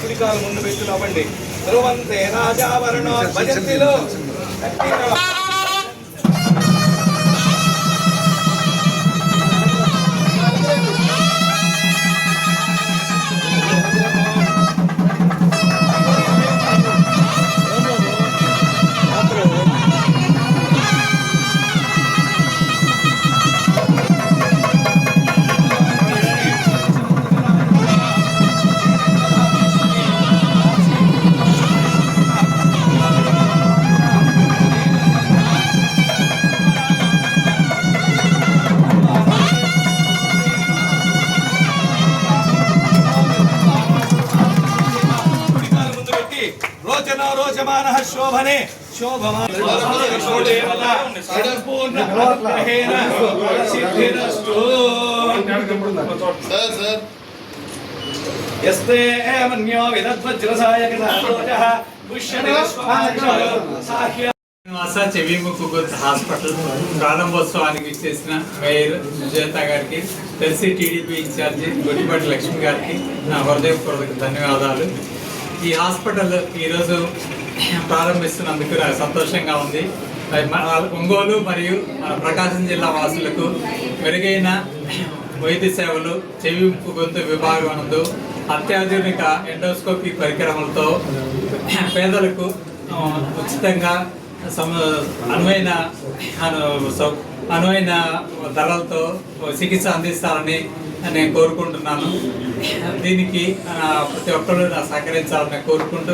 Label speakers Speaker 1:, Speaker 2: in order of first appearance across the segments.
Speaker 1: కుడికాలు ముందు పెట్టులు అవ్వండి ధ్రువంతే రాజావరణ భజంతిలో. రోచమాన శోభనే యస్తే మన్యో విదద్వజ్రసాయక సారోజః పుష్యతి సాహ్య
Speaker 2: శ్రీనివాస చెవి ముక్కు గొంతు హాస్పిటల్ ప్రారంభోత్సవానికి ఇచ్చేసిన మేయర్ సుజాత గారికి తెలిసి టీడీపీ ఇన్ఛార్జి గొడ్డిపాటి లక్ష్మి గారికి నా హృదయపూర్వక ధన్యవాదాలు. ఈ హాస్పిటల్ ఈరోజు ప్రారంభిస్తున్నందుకు నాకు సంతోషంగా ఉంది. మన ఒంగోలు మరియు మన ప్రకాశం జిల్లా వాసులకు మెరుగైన వైద్య సేవలు చెవి గొంతు విభాగం నందు అత్యాధునిక ఎండోస్కోపీ పరికరములతో పేదలకు ఉచితంగా సమ అనువైన అనువైన ధరలతో చికిత్స అందిస్తారని నేను కోరుకుంటున్నాను. దీనికి ప్రతి ఒక్కరు నా సహకరించాలని కోరుకుంటూ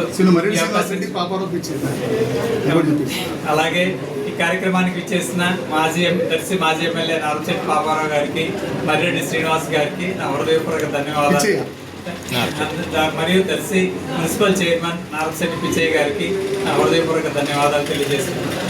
Speaker 2: అలాగే ఈ కార్యక్రమానికి ఇచ్చేసిన మాజీ దర్శి మాజీ ఎమ్మెల్యే నారచెట్టి పాపారావు గారికి మర్రెడ్డి శ్రీనివాస్ గారికి నా హృదయపూర్వక ధన్యవాదాలు. మరియు దర్శి మున్సిపల్ చైర్మన్ నారచెట్టి పిచ్చయ్య గారికి నా హృదయపూర్వక ధన్యవాదాలు తెలియజేస్తున్నాను.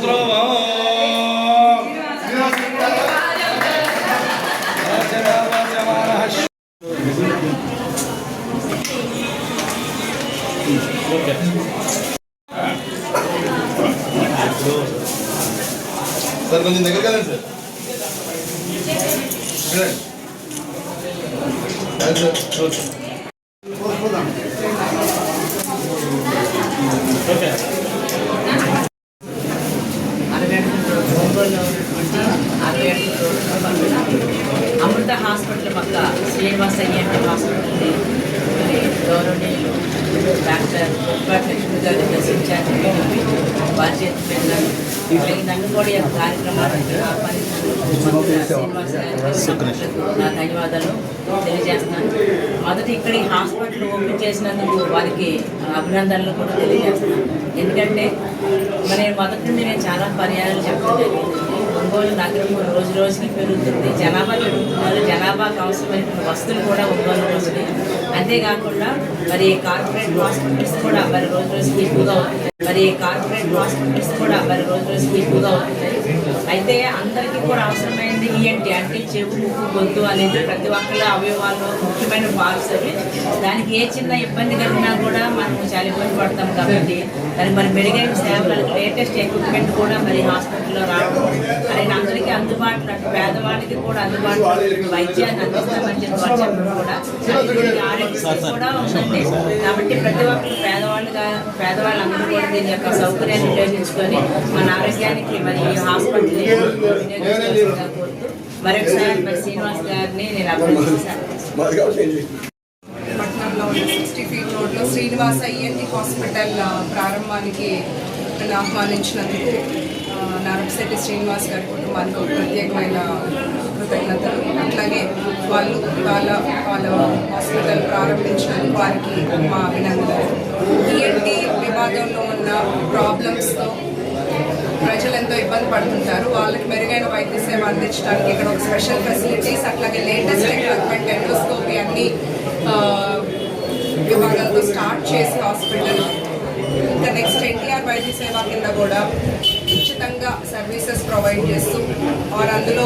Speaker 1: ఆగ్నిశ్య ఏతాం ధ్రువం
Speaker 3: సార్ కొంచెం దగ్గర కదండి సార్ చూడండి. సార్,
Speaker 4: డాక్టర్ దర్శించారు వారి చేతి నన్ను కూడా ఈ కార్యక్రమానికి నా ధన్యవాదాలు తెలియజేస్తున్నాను మొదట ఇక్కడ ఈ హాస్పిటల్ ఓపెన్ చేసినందుకు వారికి అభినందనలు కూడా తెలియజేస్తున్నాను ఎందుకంటే మరి నేను మొదటి నుండి నేను చాలా పర్యాయాలు చెప్పడం ఒంగోలు నగరం రోజు రోజుకి పెరుగుతుంది. జనాభా పెరుగుతున్నారు. జనాభాకు అవసరమైన వస్తువులు కూడా ఒంగోలు రోజుని అంతేకాకుండా మరి కార్పొరేట్ హాస్పిటల్స్ కూడా మరి రోజు రోజుకి ఎక్కువగా అవుతున్నాయి మరి కార్పొరేట్ హాస్పిటల్స్ కూడా మరి రోజు రోజుకి ఎక్కువగా అవుతున్నాయి అయితే అందరికీ కూడా అవసరమైనది ఈఎన్టీ అంటే. చెవు ముక్కు గొంతు అనేది ప్రతి ఒక్కళ్ళ అవయవాల్లో ముఖ్యమైన పార్ట్స్ అవి. దానికి ఏ చిన్న ఇబ్బంది కలిగినా కూడా మనం చాలా ఇబ్బంది పడతాం కాబట్టి దానికి మరి మెరుగైన సేవలకు లేటెస్ట్ ఎక్విప్మెంట్ కూడా మరి హాస్పిటల్ హాస్పిటల్లో రావడం అలాగే అందరికీ అందుబాటులో అటు పేదవాళ్ళకి కూడా అందుబాటులో వైద్యాన్ని అందిస్తామని చెప్పడం కూడా కూడా ఉందండి. కాబట్టి ప్రతి ఒక్కరు పేదవాళ్ళుగా పేదవాళ్ళందరూ కూడా దీని యొక్క సౌకర్యాన్ని ఉపయోగించుకొని మన ఆరోగ్యానికి మరి హాస్పిటల్ కోరుతూ మరొకసారి మరి శ్రీనివాస్ గారిని నేను అభినందిస్తాను.
Speaker 5: సిక్స్టీ ఫీట్ రోడ్లో శ్రీనివాస ఈఎన్టీ హాస్పిటల్ ప్రారంభానికి నన్ను ఆహ్వానించినందుకు ఆ, శ్రీనివాస్ గారి కుటుంబానికి ఒక ప్రత్యేకమైన కృతజ్ఞతలు అట్లాగే వాళ్ళు వాళ్ళ వాళ్ళ హాస్పిటల్ ప్రారంభించడానికి వారికి మా అభినందనలు. ఈఎన్టీ విభాగంలో ఉన్న ప్రాబ్లమ్స్తో ప్రజలు ఎంతో ఇబ్బంది పడుతుంటారు. వాళ్ళకి మెరుగైన వైద్య సేవ అందించడానికి ఇక్కడ ఒక స్పెషల్ ఫెసిలిటీస్ అట్లాగే లేటెస్ట్ ఎక్విప్మెంట్ ఎండోస్కోపీ అన్ని విభాగాలతో స్టార్ట్ చేసి హాస్పిటల్. ఇంకా నెక్స్ట్ ఎన్టీఆర్ వైద్య సేవ కింద కూడా ఉచితంగా సర్వీసెస్ ప్రొవైడ్ చేస్తూ వారు అందులో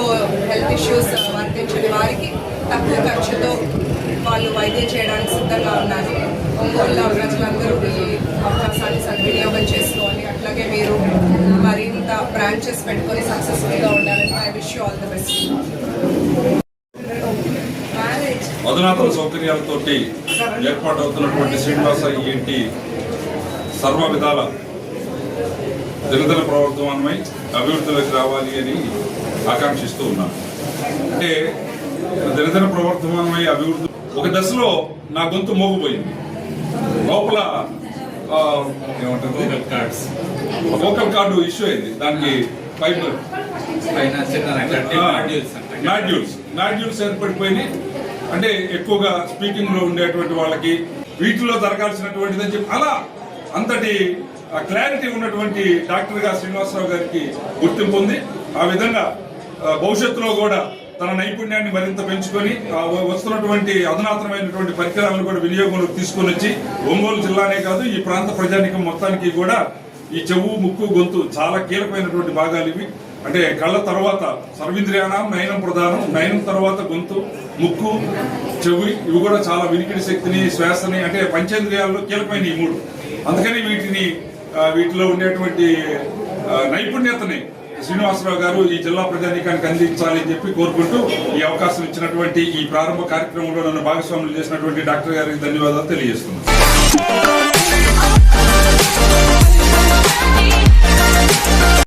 Speaker 5: హెల్త్ ఇష్యూస్ వర్తించని వారికి తక్కువ ఖర్చుతో వాళ్ళు వైద్యం చేయడానికి సిద్ధంగా ఉన్నారు. ఒంగోలులో ప్రజలందరూ ఈ అవకాశాన్ని సద్వినియోగం చేసుకోవాలి. అట్లాగే మీరు మరింత బ్రాంచెస్ పెట్టుకొని సక్సెస్ఫుల్గా ఉండాలని I wish you all the best.
Speaker 6: అధునాతన సౌకర్యాలతోటి ఏర్పాటవుతున్నటువంటి శ్రీనివాస ఏంటి సర్వ విధాల దినదిన ప్రవర్తమానమై అభివృద్ధిలోకి రావాలి అని ఆకాంక్షిస్తూ ఉన్నాను. అంటే దినదిన ప్రవర్తమానమై అభివృద్ధి ఒక దశలో నా గొంతు మోగిపోయింది. లోపల ఏమంటారు? వోకల్ కార్డు ఇష్యూ అయింది. దానికి ఫైబర్
Speaker 2: మాడ్యూల్స్
Speaker 6: మాడ్యూల్స్. ఏర్పడిపోయినాయి. అంటే ఎక్కువగా స్పీకింగ్లో ఉండేటువంటి వాళ్ళకి వీటిలో జరగాల్సినటువంటిది అని చెప్పి అలా అంతటి ఆ క్లారిటీ ఉన్నటువంటి డాక్టర్గా శ్రీనివాసరావు గారికి గుర్తింపు ఉంది. ఆ విధంగా భవిష్యత్తులో కూడా తన నైపుణ్యాన్ని మరింత పెంచుకొని ఆ వస్తున్నటువంటి అధునాతనమైనటువంటి పరికరాలను కూడా వినియోగంలోకి తీసుకొని వచ్చి ఒంగోలు జిల్లానే కాదు ఈ ప్రాంత ప్రజానికం మొత్తానికి కూడా ఈ చెవు ముక్కు గొంతు చాలా కీలకమైనటువంటి భాగాలు ఇవి. అంటే కళ్ళ తర్వాత సర్వింద్రియానం నయనం ప్రధానం నయనం తర్వాత గొంతు ముక్కు చెవి ఇవి కూడా చాలా వినికిడి శక్తిని శ్వాసని అంటే పంచేంద్రియాల్లో కీలకమైన ఈ మూడు. అందుకని వీటిని వీటిలో ఉండేటువంటి నైపుణ్యతని శ్రీనివాసరావు గారు ఈ జిల్లా ప్రజానీకానికి అందించాలని చెప్పి కోరుకుంటూ ఈ అవకాశం ఇచ్చినటువంటి ఈ ప్రారంభ కార్యక్రమంలో నన్ను భాగస్వాములు చేసినటువంటి డాక్టర్ గారికి ధన్యవాదాలు తెలియజేస్తున్నాను.